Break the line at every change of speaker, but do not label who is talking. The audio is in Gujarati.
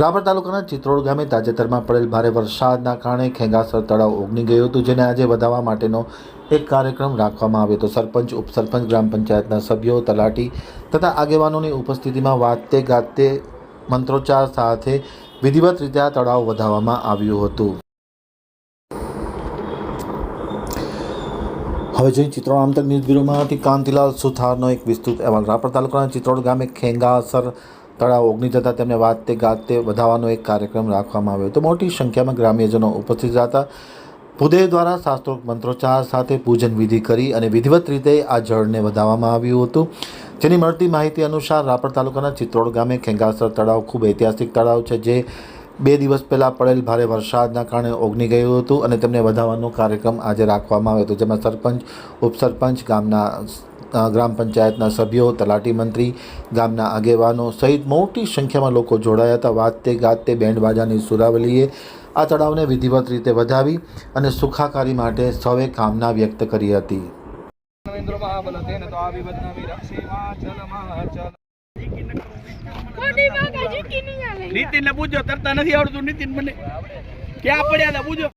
રાપર તાલુકાના ચિત્રોડ ગામે તાજેતરમાં પડેલ ભારે વરસાદના કારણે ખેંગાસર તળાવ ઓગની ગયું હતું, જેને આજે વધાવવા માટેનો એક કાર્યક્રમ રાખવામાં આવ્યો હતો. સરપંચ, ઉપસરપંચ, ગ્રામ પંચાયતના સભ્યો, તલાટી તથા આગેવાનોની ઉપસ્થિતિમાં વાતે ગાતે મંત્રોચ્ચાર સાથે વિધિવત રીતે આ તળાવ વધાવવામાં આવ્યું હતું. હવે જોઈએ ચિત્રોડ આમતક ન્યૂઝ બ્યુરોમાંથી કાંતિલાલ સુથારનો એક વિસ્તૃત અહેવાલ. રાપર તાલુકાના ચિત્રોડ ગામે ખેંગાસર તળાવ ઓગની જતા તેમને વાતે ગાતે વધાવવાનો એક કાર્યક્રમ રાખવામાં આવ્યો. હતો મોટી સંખ્યામાં ગ્રામ્યજનો ઉપસ્થિત હતા. ભૂદેવ દ્વારા શાસ્ત્રોક્ત મંત્રોચ્ચાર સાથે પૂજન વિધિ કરી અને વિધિવત રીતે આ જળને વધાવવામાં આવ્યું હતું. જેની મળતી માહિતી અનુસાર રાપર તાલુકાના ચિત્રોડ ગામે ખેંગાસર તળાવ ખૂબ ઐતિહાસિક તળાવ છે, જે બે દિવસ પહેલાં પડેલ ભારે વરસાદના કારણે ઓગની ગયું હતું અને તેમને વધાવવાનો કાર્યક્રમ આજે રાખવામાં આવ્યો હતો, જેમાં સરપંચ, ઉપસરપંચ, ગામના ગ્રામ પંચાયતના સભ્યો તલાટી મંત્રી ગામના આગેવાનો સહિત મોટી સંખ્યામાં લોકો જોડાયા હતા. વાતે ગાતે બેન્ડ બાજાની સુરાવલીએ આ તળાવને વિધિવત રીતે વધાવી અને સુખાકારી માટે સૌએ કામના વ્યક્ત કરી હતી.
નીતિન ને પૂછો તરતા નથી આવડતું. નીતિન મને ક્યાં પડ્યા હતા? પૂછો